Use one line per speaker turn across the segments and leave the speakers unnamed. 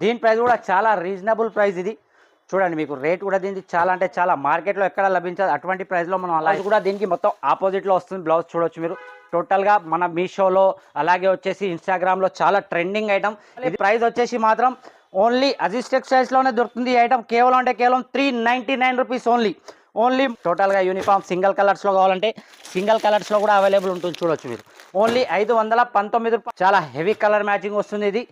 దీని ప్రైస్ కూడా చాలా రీజనబుల్ ప్రైస్ ఇది. చూడండి మీకు రేట్ కూడా దీనికి చాలా అంటే చాలా మార్కెట్లో ఎక్కడ లభించదు. అటువంటి ప్రైస్లో మనం అలా కూడా దీనికి మొత్తం ఆపోజిట్లో వస్తుంది బ్లౌజ్ చూడొచ్చు మీరు. టోటల్గా మన మీషోలో అలాగే వచ్చేసి ఇన్స్టాగ్రామ్లో చాలా ట్రెండింగ్ ఐటమ్. ఇది ప్రైస్ వచ్చేసి మాత్రం ఓన్లీ అజిస్ టెక్స్టైల్స్లోనే దొరుకుతుంది ఈ ఐటమ్. కేవలం అంటే కేవలం three ninety nine rupees only. Only టోటల్గా యూనిఫామ్ సింగిల్ కలర్స్లో కావాలంటే సింగిల్ కలర్స్లో కూడా అవైలబుల్ ఉంటుంది చూడొచ్చు మీరు. ఓన్లీ ఐదు వందల పంతొమ్మిది రూపాయలు చాలా హెవీ కలర్ మ్యాచింగ్ వస్తుంది ఇది.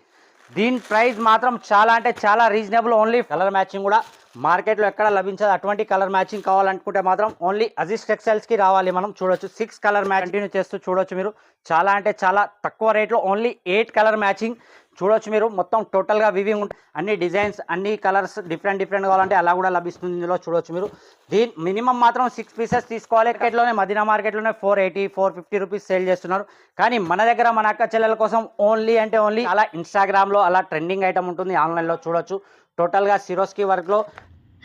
దీని ప్రైస్ మాత్రం చాలా అంటే చాలా రీజనబుల్. ఓన్లీ కలర్ మ్యాచింగ్ కూడా మార్కెట్లో ఎక్కడ లభించదు. అటువంటి కలర్ మ్యాచింగ్ కావాలనుకుంటే మాత్రం ఓన్లీ అజిస్ టెక్స్టైల్స్కి రావాలి. మనం చూడొచ్చు. సిక్స్ కలర్ మ్యాచ్ కంటిన్యూ చేస్తూ చూడొచ్చు మీరు. చాలా అంటే చాలా తక్కువ రేట్లో ఓన్లీ ఎయిట్ కలర్ మ్యాచింగ్ చూడొచ్చు మీరు. మొత్తం టోటల్గా వివింగ్ ఉంటుంది అన్ని డిజైన్స్ అన్ని కలర్స్ డిఫరెంట్ డిఫరెంట్ కావాలంటే అలా కూడా లభిస్తుంది ఇందులో చూడొచ్చు మీరు. దీని మినిమం మాత్రం సిక్స్ పీసెస్ తీసుకోవాలి. మార్కెట్లోనే మదీనా మార్కెట్లోనే four eighty four fifty rupees sale చేస్తున్నారు. కానీ మన దగ్గర మన అక్క చెల్లెల కోసం ఓన్లీ అంటే ఓన్లీ అలా ఇన్స్టాగ్రామ్లో అలా ట్రెండింగ్ ఐటమ్ ఉంటుంది. ఆన్లైన్లో చూడొచ్చు. టోటల్గా సిరోస్కి వర్క్లో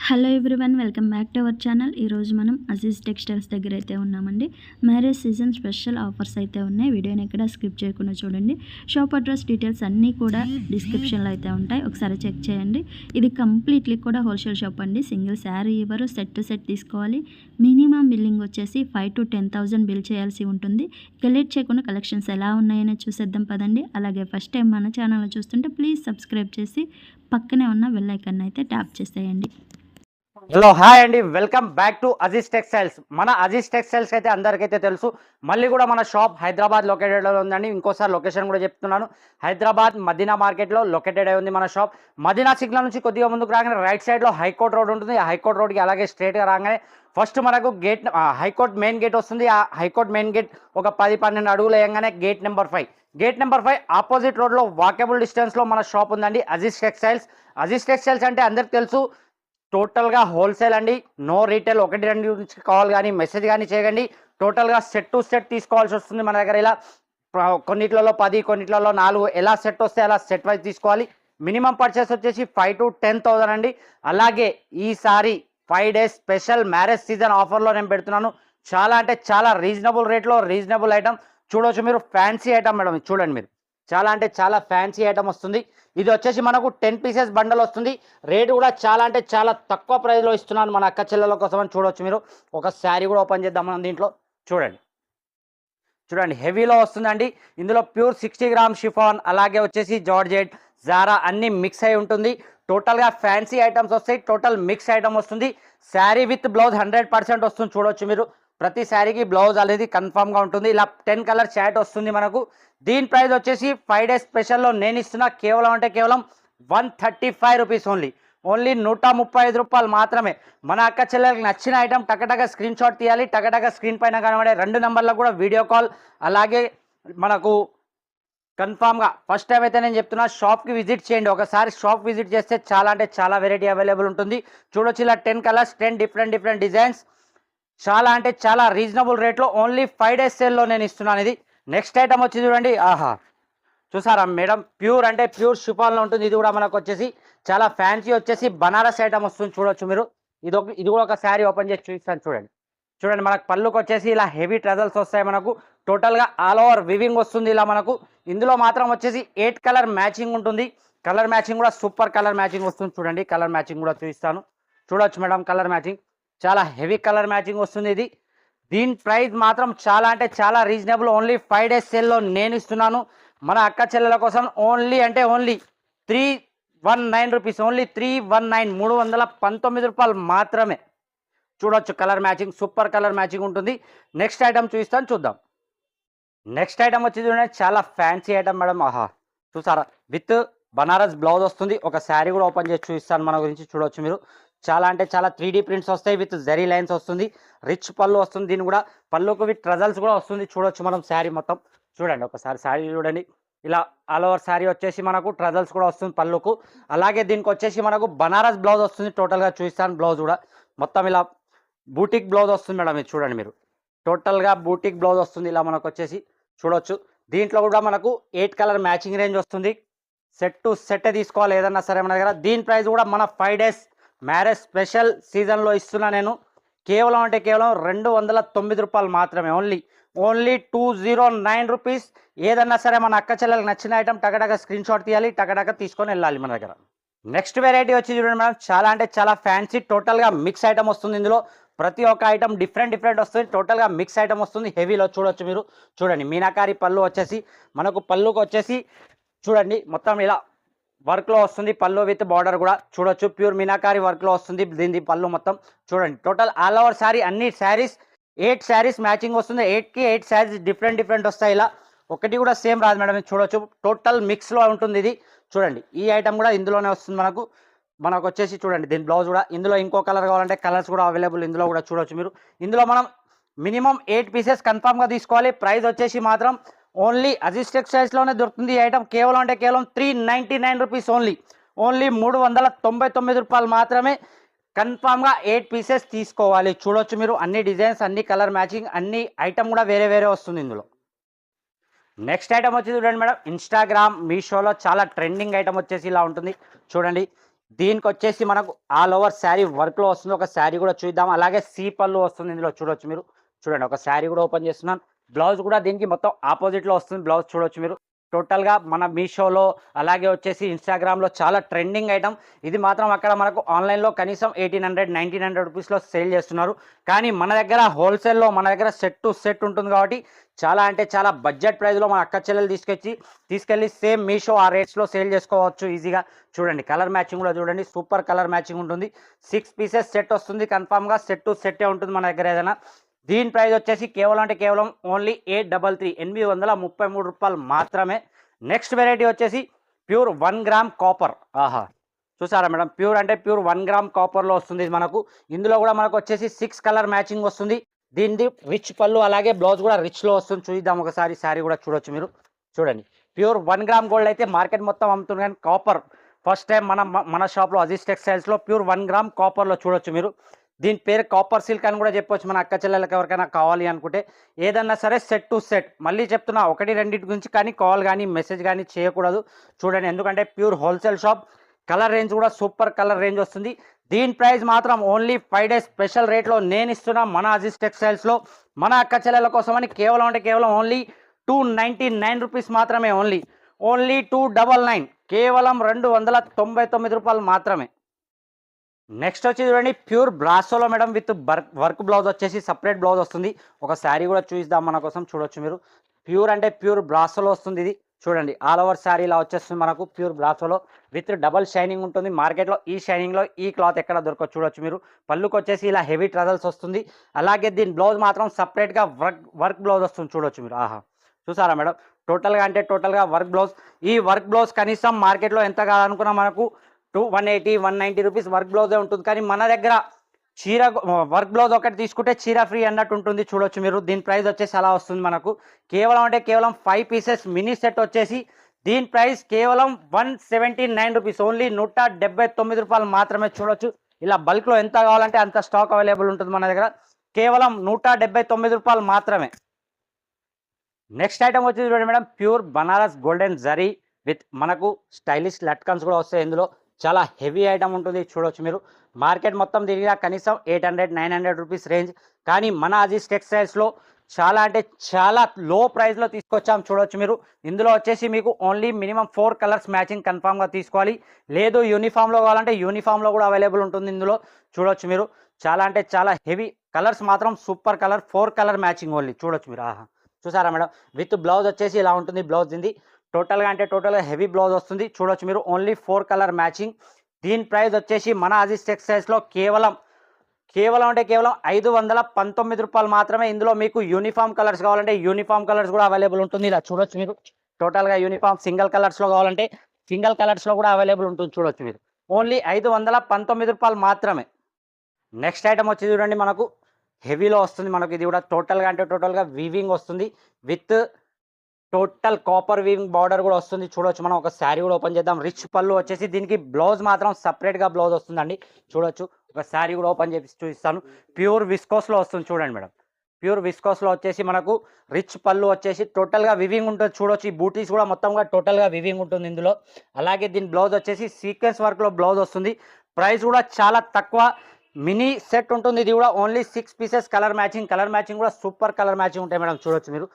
hello everyone welcome back to our channel. ఈరోజు మనం అజీజ్ టెక్స్టైల్స్ దగ్గర అయితే ఉన్నామండి. మ్యారేజ్ సీజన్ స్పెషల్ ఆఫర్స్ అయితే ఉన్నాయి. వీడియోని ఎక్కడ స్కిప్ చేయకుండా చూడండి. షాప్ అడ్రస్ డీటెయిల్స్ అన్నీ కూడా డిస్క్రిప్షన్లో అయితే ఉంటాయి. ఒకసారి చెక్ చేయండి. ఇది కంప్లీట్లీ కూడా హోల్సేల్ షాప్ అండి. సింగిల్ శారీ ఇవ్వరు సెట్ టు సెట్ తీసుకోవాలి. మినిమం బిల్లింగ్ వచ్చేసి five to ten thousand bill చేయాల్సి ఉంటుంది. కలెక్ట్ చేయకుండా కలెక్షన్స్ ఎలా ఉన్నాయని చూసేద్దాం పదండి. అలాగే ఫస్ట్ టైం మన ఛానల్ చూస్తుంటే ప్లీజ్ సబ్స్క్రైబ్ చేసి పక్కనే ఉన్న బెల్ అయితే ట్యాప్ చేసేయండి.
హలో హాయ్ అండి. Welcome back to Aziz textiles మన అజీజ్ టెక్స్టైల్స్ అయితే అందరికైతే తెలుసు. మళ్ళీ కూడా మన షాప్ హైదరాబాద్ లొకేటెడ్లో ఉందండి. ఇంకోసారి లొకేషన్ కూడా చెప్తున్నాను. హైదరాబాద్ మదీనా మార్కెట్లో లొకేటెడ్ అయి ఉంది మన షాప్ మదీనా సిగ్నల్ నుంచి కొద్దిగా ముందుకు రాగానే రైట్ సైడ్లో హైకోర్ట్ రోడ్ ఉంటుంది. ఆ హైకోర్ట్ రోడ్కి అలాగే స్ట్రేట్గా రాగానే ఫస్ట్ మనకు గేట్ హైకోర్ట్ మెయిన్ గేట్ వస్తుంది. ఆ హైకోర్ట్ మెయిన్ గేట్ ఒక పది పన్నెండు అడుగులు వేయగానే gate number five gate number five opposite రోడ్లో వాకబుల్ డిస్టెన్స్లో మన షాప్ ఉందండి. అజీజ్ టెక్స్టైల్స్ అజీజ్ టెక్స్టైల్స్ అంటే అందరికి తెలుసు. టోటల్గా హోల్సేల్ అండి. నో రీటైల్ ఒకటి రెండు నుంచి కాల్ కానీ మెసేజ్ కానీ చేయకండి. టోటల్గా సెట్ టు సెట్ తీసుకోవాల్సి వస్తుంది మన దగ్గర ఇలా. కొన్నిట్లలో పది కొన్నిట్లలో నాలుగు. ఎలా సెట్ వస్తే అలా సెట్ వైజ్ తీసుకోవాలి. మినిమం పర్చేస్ వచ్చేసి ఫైవ్ టు టెన్ థౌసండ్ అండి. అలాగే ఈసారి five days special marriage season ఆఫర్లో నేను పెడుతున్నాను. చాలా అంటే చాలా రీజనబుల్ రేట్లో రీజనబుల్ ఐటమ్. చూడవచ్చు మీరు. Fancy item madam. చూడండి మీరు. చాలా అంటే చాలా ఫ్యాన్సీ ఐటమ్ వస్తుంది. ఇది వచ్చేసి మనకు టెన్ పీసెస్ బండల్ వస్తుంది. రేటు కూడా చాలా అంటే చాలా తక్కువ ప్రైస్లో ఇస్తున్నాను మన అక్క చెల్లెల కోసం అని చూడవచ్చు మీరు. ఒక శారీ కూడా ఓపెన్ చేద్దాం మనం దీంట్లో. చూడండి. చూడండి హెవీలో వస్తుందండి. ఇందులో ప్యూర్ సిక్స్టీ గ్రామ్ షిఫాన్ అలాగే వచ్చేసి జార్జెట్ జారా అన్నీ మిక్స్ అయి ఉంటుంది. టోటల్గా ఫ్యాన్సీ ఐటమ్స్ వస్తాయి. టోటల్ మిక్స్ ఐటమ్ వస్తుంది. Sari with blouse hundred percent వస్తుంది చూడవచ్చు మీరు. ప్రతి శారీకి బ్లౌజ్ అనేది కన్ఫామ్గా ఉంటుంది. ఇలా టెన్ కలర్ షాట్ వస్తుంది మనకు. దీని ప్రైస్ వచ్చేసి ఫైవ్ డేస్ స్పెషల్లో నేను ఇస్తున్నా కేవలం అంటే కేవలం one thirty five rupees only only నూట ముప్పై ఐదు రూపాయలు మాత్రమే. మన అక్క చెల్లెలకు నచ్చిన ఐటమ్ టకటక స్క్రీన్ షాట్ తీయాలి. టకటక స్క్రీన్ పైన కనబడే రెండు నెంబర్లకు కూడా వీడియో కాల్ అలాగే మనకు కన్ఫామ్గా ఫస్ట్ టైం అయితే నేను చెప్తున్నా షాప్కి విజిట్ చేయండి. ఒకసారి షాప్ విజిట్ చేస్తే చాలా అంటే చాలా వెరైటీ అవైలబుల్ ఉంటుంది. చూడొచ్చు ఇలా ten colours ten different different designs చాలా అంటే చాలా రీజనబుల్ రేట్లో ఓన్లీ ఫైవ్ డేస్ సేల్లో నేను ఇస్తున్నాను ఇది. నెక్స్ట్ ఐటమ్ వచ్చి చూడండి. ఆహా. చూసారా మేడం? ప్యూర్ అంటే ప్యూర్ షిఫాన్లో ఉంటుంది. ఇది కూడా మనకు వచ్చేసి చాలా ఫ్యాన్సీ వచ్చేసి బనారస్ ఐటమ్ వస్తుంది చూడొచ్చు మీరు. ఇది ఒక ఇది కూడా ఒక శారీ ఓపెన్ చేసి చూపిస్తాను చూడండి. చూడండి మనకు పళ్ళుకి వచ్చేసి ఇలా హెవీ ట్రజల్స్ వస్తాయి మనకు. టోటల్గా ఆల్ ఓవర్ వివింగ్ వస్తుంది ఇలా మనకు. ఇందులో మాత్రం వచ్చేసి ఎయిట్ కలర్ మ్యాచింగ్ ఉంటుంది. కలర్ మ్యాచింగ్ కూడా సూపర్ కలర్ మ్యాచింగ్ వస్తుంది చూడండి. కలర్ మ్యాచింగ్ కూడా చూపిస్తాను. చూడొచ్చు మేడం కలర్ మ్యాచింగ్ చాలా హెవీ కలర్ మ్యాచింగ్ వస్తుంది ఇది. దీని ప్రైస్ మాత్రం చాలా అంటే చాలా రీజనబుల్ ఓన్లీ ఫైవ్ డేస్ సేల్లో నేను ఇస్తున్నాను. మన అక్క చెల్లెల కోసం ఓన్లీ అంటే only three one nine rupees only three one nine మూడు వందల పంతొమ్మిది రూపాయలు మాత్రమే. చూడొచ్చు colour matching super colour matching ఉంటుంది. నెక్స్ట్ ఐటమ్ చూపిస్తాను చూద్దాం. నెక్స్ట్ ఐటమ్ వచ్చి చూడండి చాలా ఫ్యాన్సీ ఐటమ్ మేడం ఆహా చూసారా? విత్ బనారస్ బ్లౌజ్ వస్తుంది. ఒక శారీ కూడా ఓపెన్ చేసి చూపిస్తాను మన గురించి చూడొచ్చు మీరు. చాలా అంటే చాలా త్రీ డీ ప్రింట్స్ వస్తాయి విత్ జరీ లైన్స్ వస్తుంది రిచ్ పళ్ళు వస్తుంది దీని కూడా పళ్ళుకు విత్ ట్రజల్స్ కూడా వస్తుంది. చూడొచ్చు మనం శారీ మొత్తం. చూడండి ఒకసారి శారీ చూడండి. ఇలా ఆల్ ఓవర్ శారీ వచ్చేసి మనకు ట్రజల్స్ కూడా వస్తుంది పళ్ళుకు. అలాగే దీనికి వచ్చేసి మనకు బనారస్ బ్లౌజ్ వస్తుంది టోటల్గా చూస్తాను బ్లౌజ్ కూడా. మొత్తం ఇలా బూటిక్ బ్లౌజ్ వస్తుంది మేడం ఇది చూడండి మీరు. టోటల్గా బూటిక్ బ్లౌజ్ వస్తుంది ఇలా మనకు వచ్చేసి. చూడొచ్చు. దీంట్లో కూడా మనకు ఎయిట్ కలర్ మ్యాచింగ్ రేంజ్ వస్తుంది. సెట్ టు సెట్ తీసుకోవాలి ఏదన్నా సరే మన దగ్గర. దీని ప్రైస్ కూడా మన ఫైవ్ డేస్ మ్యారేజ్ స్పెషల్ సీజన్లో ఇస్తున్నా నేను. కేవలం అంటే కేవలం రెండు వందల తొమ్మిది రూపాయలు మాత్రమే. Only only two zero nine rupees. ఏదన్నా సరే మన అక్క చెల్లెలకు నచ్చిన ఐటమ్ టగడగ స్క్రీన్ షాట్ తీయాలి టగడగ తీసుకొని వెళ్ళాలి మన దగ్గర. నెక్స్ట్ వెరైటీ వచ్చి చూడండి మేడం చాలా అంటే చాలా ఫ్యాన్సీ టోటల్గా మిక్స్ ఐటమ్ వస్తుంది ఇందులో. ప్రతి ఒక్క ఐటమ్ డిఫరెంట్ డిఫరెంట్ వస్తుంది. టోటల్గా మిక్స్ ఐటమ్ వస్తుంది. హెవీలో చూడొచ్చు మీరు. చూడండి మీనాకారి పళ్ళు వచ్చేసి మనకు పళ్ళుకు వచ్చేసి చూడండి మొత్తం ఇలా వర్క్లో వస్తుంది పళ్ళు విత్ బార్డర్ కూడా చూడొచ్చు. ప్యూర్ మినాకారి వర్క్లో వస్తుంది దీని పళ్ళు మొత్తం చూడండి. టోటల్ ఆల్ ఓవర్ శారీ అన్ని శారీస్ ఎయిట్ శారీస్ మ్యాచింగ్ వస్తుంది. ఎయిట్కి ఎయిట్ శారీస్ డిఫరెంట్ డిఫరెంట్ వస్తాయి ఇలా. ఒకటి కూడా సేమ్ రాదు మేడం చూడొచ్చు. టోటల్ మిక్స్లో ఉంటుంది ఇది. చూడండి ఈ ఐటమ్ కూడా ఇందులోనే వస్తుంది మనకు. మనకు వచ్చేసి చూడండి దీని బ్లౌజ్ కూడా. ఇందులో ఇంకో కలర్ కావాలంటే కలర్స్ కూడా అవైలబుల్ ఇందులో కూడా చూడొచ్చు మీరు. ఇందులో మనం మినిమం ఎయిట్ పీసెస్ కన్ఫామ్గా తీసుకోవాలి. ప్రైస్ వచ్చేసి మాత్రం ఓన్లీ అజిస్ టెక్స్టైల్స్లోనే దొరుకుతుంది ఈ ఐటమ్. కేవలం అంటే కేవలం three ninety nine rupees only only మూడు వందల తొంభై తొమ్మిది రూపాయలు మాత్రమే కన్ఫామ్గా ఎయిట్ పీసెస్ తీసుకోవాలి. చూడొచ్చు మీరు అన్ని డిజైన్స్ అన్ని కలర్ మ్యాచింగ్ అన్ని ఐటమ్ కూడా వేరే వేరే వస్తుంది ఇందులో. నెక్స్ట్ ఐటమ్ వచ్చి చూడండి మేడం ఇన్స్టాగ్రామ్ మీషోలో చాలా ట్రెండింగ్ ఐటమ్ వచ్చేసి ఇలా ఉంటుంది. చూడండి దీనికి వచ్చేసి మనకు ఆల్ ఓవర్ శారీ వర్క్లో వస్తుంది. ఒక శారీ కూడా చూద్దాం. అలాగే సీ పళ్ళు వస్తుంది ఇందులో చూడొచ్చు మీరు. చూడండి ఒక శారీ కూడా ఓపెన్ చేస్తున్నాను. బ్లౌజ్ కూడా దీనికి మొత్తం ఆపోజిట్లో వస్తుంది బ్లౌజ్ చూడొచ్చు మీరు. టోటల్గా మన మీషోలో అలాగే వచ్చేసి ఇన్స్టాగ్రామ్లో చాలా ట్రెండింగ్ ఐటమ్. ఇది మాత్రం అక్కడ మనకు ఆన్లైన్లో కనీసం ఎయిటీన్ హండ్రెడ్ నైన్టీన్ హండ్రెడ్ రూపీస్లో సేల్ చేస్తున్నారు. కానీ మన దగ్గర హోల్సేల్లో మన దగ్గర సెట్ టు సెట్ ఉంటుంది కాబట్టి చాలా అంటే చాలా బడ్జెట్ ప్రైస్లో మన అక్క చెల్లెలు తీసుకొచ్చి తీసుకెళ్ళి సేమ్ మీషో ఆ రేట్స్లో సేల్ చేసుకోవచ్చు ఈజీగా. చూడండి కలర్ మ్యాచింగ్ కూడా చూడండి సూపర్ కలర్ మ్యాచింగ్ ఉంటుంది. సిక్స్ పీసెస్ సెట్ వస్తుంది కన్ఫామ్గా సెట్ టు సెట్టే ఉంటుంది మన దగ్గర ఏదైనా. దీని ప్రైస్ వచ్చేసి కేవలం అంటే కేవలం ఓన్లీ ఎయిట్ డబల్ త్రీ ఎనిమిది వందల ముప్పై మూడు రూపాయలు మాత్రమే. నెక్స్ట్ వెరైటీ వచ్చేసి ప్యూర్ వన్ గ్రామ్ కాపర్. ఆహా చూసారా మేడం? ప్యూర్ అంటే ప్యూర్ వన్ గ్రామ్ కాపర్లో వస్తుంది మనకు. ఇందులో కూడా మనకు వచ్చేసి సిక్స్ కలర్ మ్యాచింగ్ వస్తుంది. దీనిది రిచ్ పళ్ళు అలాగే బ్లౌజ్ కూడా రిచ్లో వస్తుంది. చూద్దాం ఒకసారి శారీ కూడా చూడొచ్చు మీరు. చూడండి. ప్యూర్ వన్ గ్రామ్ గోల్డ్ అయితే మార్కెట్ మొత్తం అమ్ముతుంది కానీ కాపర్ ఫస్ట్ టైం మన మన షాప్లో అజిస్ టెక్స్టైల్స్లో ప్యూర్ వన్ గ్రామ్ కాపర్లో చూడొచ్చు మీరు. దీని పేరు కాపర్ సిల్క్ అని కూడా చెప్పొచ్చు. మన అక్క చెల్లెలకు ఎవరికైనా కావాలి అనుకుంటే ఏదన్నా సరే సెట్ టు సెట్ మళ్ళీ చెప్తున్నా ఒకటి రెండింటి గురించి కానీ కాల్ కానీ మెసేజ్ కానీ చేయకూడదు. చూడండి ఎందుకంటే pure wholesale shop colour range కూడా సూపర్ కలర్ రేంజ్ వస్తుంది. దీని ప్రైస్ మాత్రం ఓన్లీ ఫైవ్ డేస్ స్పెషల్ రేట్లో నేను ఇస్తున్నా మన అజిస్ టెక్స్టైల్స్లో మన అక్క చెల్లెల కోసమని కేవలం అంటే కేవలం only two ninety nine rupees మాత్రమే only only two double nine కేవలం రెండు వందల తొంభై తొమ్మిది రూపాయలు మాత్రమే. నెక్స్ట్ వచ్చి చూడండి pure బ్రాసోలో madam with work work blouse వచ్చేసి సపరేట్ బ్లౌజ్ వస్తుంది. ఒక శారీ కూడా చూపిద్దాం మన కోసం చూడొచ్చు మీరు. ప్యూర్ అంటే ప్యూర్ బ్రాసోలో వస్తుంది ఇది. చూడండి ఆల్ ఓవర్ శారీ ఇలా వచ్చేస్తుంది మనకు ప్యూర్ బ్రాసోలో విత్ డబల్ షైనింగ్ ఉంటుంది. మార్కెట్లో ఈ షైనింగ్లో ఈ క్లాత్ ఎక్కడ దొరకదు చూడొచ్చు మీరు. పళ్ళుకి వచ్చేసి ఇలా హెవీ ట్రజల్స్ వస్తుంది. అలాగే దీని బ్లౌజ్ మాత్రం సపరేట్గా వర్క్ వర్క్ బ్లౌజ్ వస్తుంది చూడొచ్చు మీరు. ఆహా. చూసారా మేడం టోటల్గా అంటే టోటల్గా వర్క్ బ్లౌజ్ ఈ వర్క్ బ్లౌజ్ కనీసం మార్కెట్లో ఎంత కాదనుకున్నా మనకు two one eighty one ninety rupees work బ్లౌజే ఉంటుంది. కానీ మన దగ్గర చీర వర్క్ బ్లౌజ్ ఒకటి తీసుకుంటే చీర ఫ్రీ అన్నట్టు ఉంటుంది చూడొచ్చు మీరు. దీని ప్రైస్ వచ్చేసి అలా వస్తుంది మనకు. కేవలం అంటే కేవలం ఫైవ్ పీసెస్ మినీ సెట్ వచ్చేసి దీని ప్రైస్ కేవలం one seventy nine rupees. Only నూట డెబ్బై తొమ్మిది రూపాయలు మాత్రమే చూడొచ్చు. ఇలా బల్క్లో ఎంత కావాలంటే అంత స్టాక్ అవైలబుల్ ఉంటుంది మన దగ్గర. కేవలం నూట డెబ్బై తొమ్మిది రూపాయలు మాత్రమే. నెక్స్ట్ ఐటమ్ వచ్చి చూడండి madam pure Banaras golden zari with మనకు స్టైలిష్ లట్కన్స్ కూడా వస్తాయి ఇందులో. చాలా హెవీ ఐటమ్ ఉంటుంది చూడొచ్చు మీరు. మార్కెట్ మొత్తం తిరిగినా కనీసం eight hundred nine hundred rupees range. కానీ మన అజీస్ టెక్స్టైల్స్లో చాలా అంటే చాలా లో ప్రైస్లో తీసుకొచ్చాం చూడొచ్చు మీరు. ఇందులో వచ్చేసి మీకు only minimum four colours matching కన్ఫామ్గా తీసుకోవాలి. లేదు యూనిఫామ్లో కావాలంటే యూనిఫామ్లో కూడా అవైలబుల్ ఉంటుంది ఇందులో చూడొచ్చు మీరు. చాలా అంటే చాలా హెవీ కలర్స్ మాత్రం super colour four colour matching only చూడొచ్చు మీరు. ఆహా చూసారా మేడం? విత్ బ్లౌజ్ వచ్చేసి ఇలా ఉంటుంది బ్లౌజ్ ఇది టోటల్గా అంటే టోటల్గా హెవీ బ్లౌజ్ వస్తుంది. చూడొచ్చు మీరు ఓన్లీ ఫోర్ కలర్ మ్యాచింగ్. దీని ప్రైస్ వచ్చేసి మన అజిస్ టెక్స్టైల్స్లో కేవలం కేవలం అంటే కేవలం ఐదు వందల పంతొమ్మిది రూపాయలు మాత్రమే ఇందులో మీకు యూనిఫామ్ కలర్స్ కావాలంటే యూనిఫామ్ కలర్స్ కూడా అవైలబుల్ ఉంటుంది. ఇలా చూడొచ్చు మీరు టోటల్గా యూనిఫామ్ సింగిల్ కలర్స్లో కావాలంటే సింగిల్ కలర్స్లో కూడా అవైలబుల్ ఉంటుంది చూడొచ్చు మీరు. ఓన్లీ ఐదు వందల పంతొమ్మిది రూపాయలు మాత్రమే. నెక్స్ట్ ఐటమ్ వచ్చి చూడండి మనకు హెవీలో వస్తుంది మనకు ఇది కూడా. టోటల్గా అంటే టోటల్గా వీవింగ్ వస్తుంది. With total copper weaving border కూడా వస్తుంది. చూడొచ్చు మనం ఒక శారీ కూడా ఓపెన్ చేద్దాం. రిచ్ పళ్ళు వచ్చేసి దీనికి బ్లౌజ్ మాత్రం సపరేట్గా బ్లౌజ్ వస్తుందండి. చూడొచ్చు ఒక శారీ కూడా ఓపెన్ చేసి చూపిస్తాను. ప్యూర్ విస్కోస్లో వస్తుంది చూడండి మేడం. ప్యూర్ విస్కోస్లో వచ్చేసి మనకు రిచ్ పళ్ళు వచ్చేసి టోటల్గా వివింగ్ ఉంటుంది. చూడొచ్చు ఈ బూటీస్ కూడా మొత్తంగా టోటల్గా వివింగ్ ఉంటుంది ఇందులో. అలాగే దీని బ్లౌజ్ వచ్చేసి సీక్వెన్స్ వర్క్లో బ్లౌజ్ వస్తుంది. ప్రైస్ కూడా చాలా తక్కువ. మినీ సెట్ ఉంటుంది. ఇది కూడా only six pieces colour matching. Colour matching కూడా సూపర్ కలర్ మ్యాచింగ్ ఉంటాయి మేడం. చూడొచ్చు మీరు.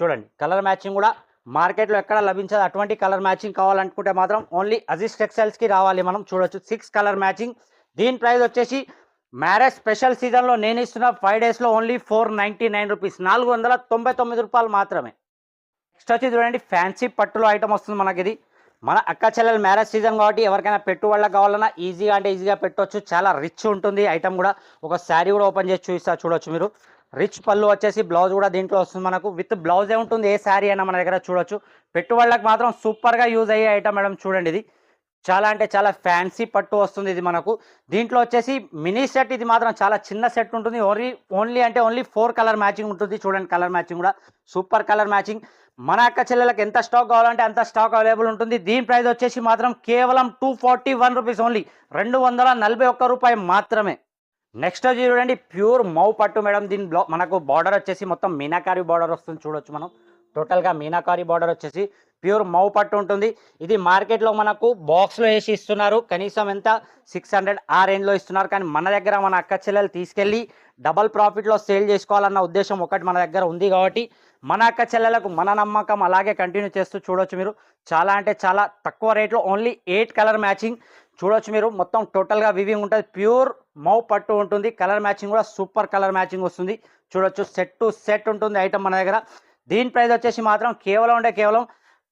చూడండి కలర్ మ్యాచింగ్ కూడా మార్కెట్లో ఎక్కడ లభించదు. అటువంటి కలర్ మ్యాచింగ్ కావాలనుకుంటే మాత్రం ఓన్లీ అజిస్ టెక్స్టైల్స్కి రావాలి మనం చూడొచ్చు. సిక్స్ కలర్ మ్యాచింగ్ దీని ప్రైస్ వచ్చేసి మ్యారేజ్ స్పెషల్ సీజన్లో నేను ఇస్తున్న ఫైవ్ డేస్లో only four ninety nine rupees నాలుగు వందల తొంభై తొమ్మిది రూపాయలు మాత్రమే. నెక్స్ట్ వచ్చి చూడండి ఫ్యాన్సీ పట్టులో ఐటమ్ వస్తుంది మనకి ఇది మన అక్క చెల్లెల మ్యారేజ్ సీజన్ కాబట్టి ఎవరికైనా పెట్టుబడులకు కావాలన్నా ఈజీగా అంటే ఈజీగా పెట్టొచ్చు. చాలా రిచ్ ఉంటుంది. ఐటమ్ కూడా ఒక శారీ కూడా ఓపెన్ చేసి చూపిస్తా చూడొచ్చు మీరు. రిచ్ పళ్ళు వచ్చేసి బ్లౌజ్ కూడా దీంట్లో వస్తుంది మనకు. విత్ బ్లౌజే ఉంటుంది ఏ శారీ అయినా మన దగ్గర చూడొచ్చు. పెట్టుబడులకు మాత్రం సూపర్గా యూజ్ అయ్యే ఐటమ్ మేడం చూడండి ఇది. చాలా అంటే చాలా ఫ్యాన్సీ పట్టు వస్తుంది ఇది మనకు. దీంట్లో వచ్చేసి మినీ సెట్ ఇది మాత్రం చాలా చిన్న సెట్ ఉంటుంది. ఓన్లీ ఓన్లీ అంటే ఓన్లీ ఫోర్ కలర్ మ్యాచింగ్ ఉంటుంది. చూడండి కలర్ మ్యాచింగ్ కూడా. సూపర్ కలర్ మ్యాచింగ్ మన అక్క చెల్లెలకు ఎంత స్టాక్ కావాలంటే అంత స్టాక్ అవైలబుల్ ఉంటుంది. దీని ప్రైస్ వచ్చేసి మాత్రం కేవలం two forty one rupees only రెండు వందల నలభై ఒక్క రూపాయి మాత్రమే. నెక్స్ట్ వచ్చి చూడండి ప్యూర్ మౌ పట్టు మేడం. దీని బ్లౌ మనకు బార్డర్ వచ్చేసి మొత్తం మీనాకారి బార్డర్ వస్తుంది చూడొచ్చు మనం. టోటల్గా మీనాకారి బార్డర్ వచ్చేసి ప్యూర్ మౌ పట్టు ఉంటుంది. ఇది మార్కెట్లో మనకు బాక్స్లో వేసి ఇస్తున్నారు. కనీసం ఎంత? సిక్స్ హండ్రెడ్ ఆ రేంజ్లో ఇస్తున్నారు. కానీ మన దగ్గర మన అక్క చెల్లెలు తీసుకెళ్ళి డబల్ ప్రాఫిట్లో సేల్ చేసుకోవాలన్న ఉద్దేశం ఒకటి మన దగ్గర ఉంది కాబట్టి మన అక్క చెల్లెలకు మన నమ్మకం అలాగే కంటిన్యూ చేస్తూ చూడొచ్చు మీరు. చాలా అంటే చాలా తక్కువ రేట్లో ఓన్లీ ఎయిట్ కలర్ మ్యాచింగ్ చూడొచ్చు మీరు. మొత్తం టోటల్గా వివింగ్ ఉంటుంది. ప్యూర్ మౌ పట్టు ఉంటుంది. కలర్ మ్యాచింగ్ కూడా సూపర్ కలర్ మ్యాచింగ్ వస్తుంది. చూడొచ్చు సెట్ టు సెట్ ఉంటుంది ఐటమ్ మన దగ్గర. దీని ప్రైస్ వచ్చేసి మాత్రం కేవలం అంటే కేవలం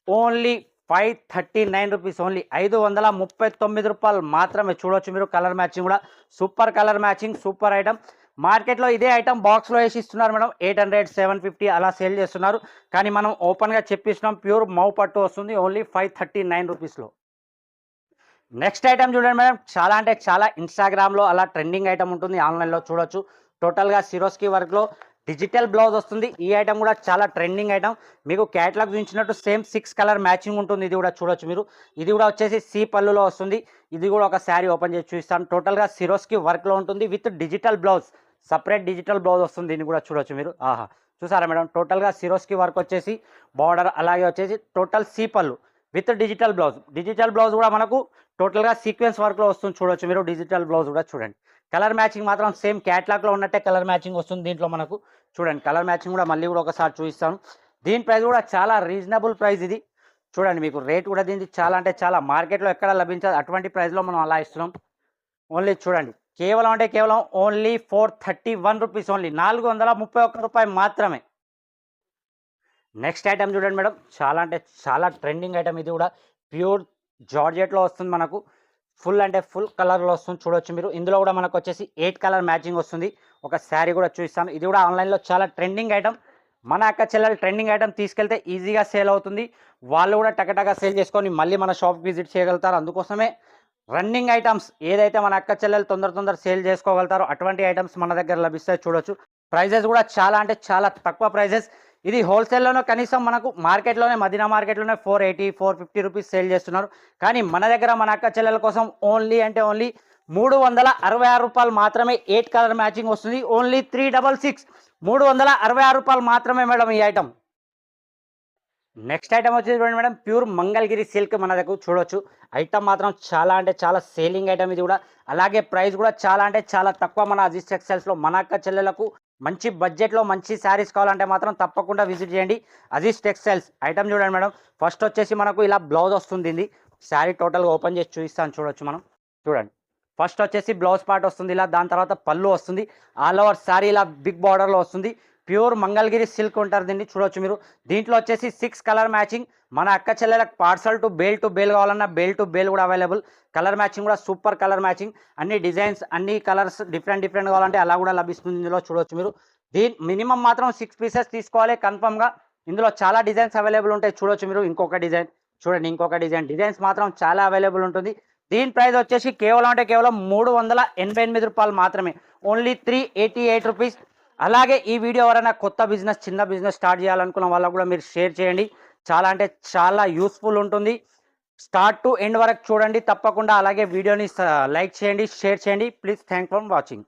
only five thirty nine rupees only ఐదు వందల ముప్పై తొమ్మిది రూపాయలు మాత్రమే. చూడొచ్చు మీరు కలర్ మ్యాచింగ్ కూడా. Super colour matching super item మార్కెట్లో ఇదే ఐటమ్ బాక్స్లో వేసి ఇస్తున్నారు madam. Eight hundred seven fifty అలా సేల్ చేస్తున్నారు. కానీ మనం ఓపెన్గా చెప్పిస్తున్నాం ప్యూర్ మౌ పట్టు వస్తుంది ఓన్లీ ఫైవ్ థర్టీ నైన్ రూపీస్లో నెక్స్ట్ ఐటమ్ చూడండి మేడం. చాలా అంటే చాలా ఇన్స్టాగ్రామ్లో అలా ట్రెండింగ్ ఐటమ్ ఉంటుంది. ఆన్లైన్లో చూడొచ్చు. టోటల్గా సిరోస్కి వర్క్లో డిజిటల్ బ్లౌజ్ వస్తుంది. ఈ ఐటమ్ కూడా చాలా ట్రెండింగ్ ఐటమ్ మీకు క్యాట్లాగ్ చూపించినట్టు సేమ్ సిక్స్ కలర్ మ్యాచింగ్ ఉంటుంది. ఇది కూడా చూడొచ్చు మీరు. ఇది కూడా వచ్చేసి సి పళ్ళులో వస్తుంది. ఇది కూడా ఒక శారీ ఓపెన్ చేసి చూపిస్తాను. టోటల్గా సిరోస్కి వర్క్లో ఉంటుంది with digital blouse separate digital blouse వస్తుంది. దీన్ని కూడా చూడొచ్చు మీరు. ఆహా. చూసారా మేడం? టోటల్గా సిరోస్కి వర్క్ వచ్చేసి బార్డర్ అలాగే వచ్చేసి టోటల్ సీ పళ్ళు with digital blouse digital blouse కూడా మనకు టోటల్గా సీక్వెన్స్ వర్క్లో వస్తుంది చూడొచ్చు మీరు. డిజిటల్ బ్లౌజ్ కూడా చూడండి. కలర్ మ్యాచింగ్ మాత్రం సేమ్ క్యాట్లాగ్లో ఉన్నట్టే కలర్ మ్యాచింగ్ వస్తుంది దీంట్లో మనకు. చూడండి కలర్ మ్యాచింగ్ కూడా మళ్ళీ కూడా ఒకసారి చూపిస్తాను. దీని ప్రైస్ కూడా చాలా రీజనబుల్ ప్రైస్ ఇది. చూడండి మీకు రేట్ కూడా దీనికి చాలా అంటే చాలా. మార్కెట్లో ఎక్కడ లభించదు అటువంటి ప్రైస్లో మనం అలా ఇస్తున్నాం. ఓన్లీ చూడండి కేవలం అంటే కేవలం only four thirty one rupees only నాలుగు వందల ముప్పై ఒక్క రూపాయి మాత్రమే. నెక్స్ట్ ఐటమ్ చూడండి మేడం. చాలా అంటే చాలా ట్రెండింగ్ ఐటమ్ ఇది కూడా. ప్యూర్ జార్జెట్లో వస్తుంది మనకు. ఫుల్ అంటే ఫుల్ కలర్లో వస్తుంది చూడొచ్చు మీరు. ఇందులో కూడా మనకు వచ్చేసి ఎయిట్ కలర్ మ్యాచింగ్ వస్తుంది. ఒక శారీ కూడా చూపిస్తాను. ఇది కూడా ఆన్లైన్లో చాలా ట్రెండింగ్ ఐటమ్. మన అక్క చెల్లెలు ట్రెండింగ్ ఐటమ్ తీసుకెళ్తే ఈజీగా సేల్ అవుతుంది. వాళ్ళు కూడా టకటగా సేల్ చేసుకొని మళ్ళీ మన షాప్కి విజిట్ చేయగలుగుతారు. అందుకోసమే రన్నింగ్ ఐటమ్స్ ఏదైతే మన అక్క చెల్లెలు తొందర తొందర సేల్ చేసుకోగలుగుతారో అటువంటి ఐటమ్స్ మన దగ్గర లభిస్తాయి చూడొచ్చు. ప్రైజెస్ కూడా చాలా అంటే చాలా తక్కువ ప్రైజెస్. ఇది హోల్సేల్లోనే కనీసం మనకు మార్కెట్లోనే మదీనా మార్కెట్లోనే four eighty four fifty rupees sale చేస్తున్నారు. కానీ మన దగ్గర మన అక్క చెల్లెల కోసం ఓన్లీ అంటే ఓన్లీ మూడు వందల అరవై ఆరు రూపాయలు మాత్రమే ఎయిట్ కలర్ మ్యాచింగ్ వస్తుంది. ఓన్లీ త్రీ డబల్ సిక్స్ మూడు వందల అరవై ఆరు రూపాయలు మాత్రమే మేడం ఈ ఐటమ్ నెక్స్ట్ ఐటమ్ వచ్చేసి చూడండి మేడం. ప్యూర్ మంగళగిరి సిల్క్ మన దగ్గర చూడొచ్చు. ఐటమ్ మాత్రం చాలా అంటే చాలా సేలింగ్ ఐటమ్ ఇది కూడా. అలాగే ప్రైస్ కూడా చాలా అంటే చాలా తక్కువ మన అజిస్ టెక్స్టైల్స్లో మన అక్క చెల్లెలకు. మంచి బడ్జెట్లో మంచి శారీస్ కావాలంటే మాత్రం తప్పకుండా విజిట్ చేయండి. అజీస్ టెక్స్టైల్స్ ఐటమ్ చూడండి మేడం. ఫస్ట్ వచ్చేసి మనకు ఇలా బ్లౌజ్ వస్తుంది ఇది. శారీ టోటల్గా ఓపెన్ చేసి చూపిస్తాను చూడొచ్చు మనం. చూడండి. ఫస్ట్ వచ్చేసి బ్లౌజ్ పార్ట్ వస్తుంది ఇలా. దాని తర్వాత పళ్ళు వస్తుంది. ఆల్ ఓవర్ శారీ ఇలా బిగ్ బార్డర్లో వస్తుంది. ప్యూర్ మంగళగిరి సిల్క్ ఉంటారు దీన్ని చూడొచ్చు మీరు. దీంట్లో వచ్చేసి సిక్స్ కలర్ మ్యాచింగ్ మన అక్క చెల్లెలకు parcel to bale to bale కావాలన్నా బేల్ టు బేల్ కూడా అవైలబుల్ కలర్ మ్యాచింగ్ కూడా సూపర్ కలర్ మ్యాచింగ్ అన్ని డిజైన్స్ అన్ని కలర్స్ డిఫరెంట్ డిఫరెంట్ కావాలంటే అలా కూడా లభిస్తుంది ఇందులో చూడొచ్చు మీరు. దీని మినిమం మాత్రం సిక్స్ పీసెస్ తీసుకోవాలి కన్ఫర్మ్గా ఇందులో చాలా డిజైన్స్ అవైలబుల్ ఉంటాయి చూడొచ్చు మీరు. ఇంకొక డిజైన్ చూడండి ఇంకొక డిజైన్ డిజైన్స్ మాత్రం చాలా అవైలబుల్ ఉంటుంది. దీని ప్రైస్ వచ్చేసి కేవలం అంటే కేవలం మూడు వందల ఎనభై ఎనిమిది రూపాయలు మాత్రమే. Only three eighty eight rupees అలాగే ఈ వీడియో ఎవరైనా కొత్త బిజినెస్ చిన్న బిజినెస్ స్టార్ట్ చేయాలనుకున్న వాళ్ళకు కూడా మీరు షేర్ చేయండి. చాలా అంటే చాలా యూస్ఫుల్ ఉంటుంది. స్టార్ట్ టు ఎండ్ వరకు చూడండి తప్పకుండా. అలాగే వీడియోని లైక్ చేయండి షేర్ చేయండి. Please thank for watching.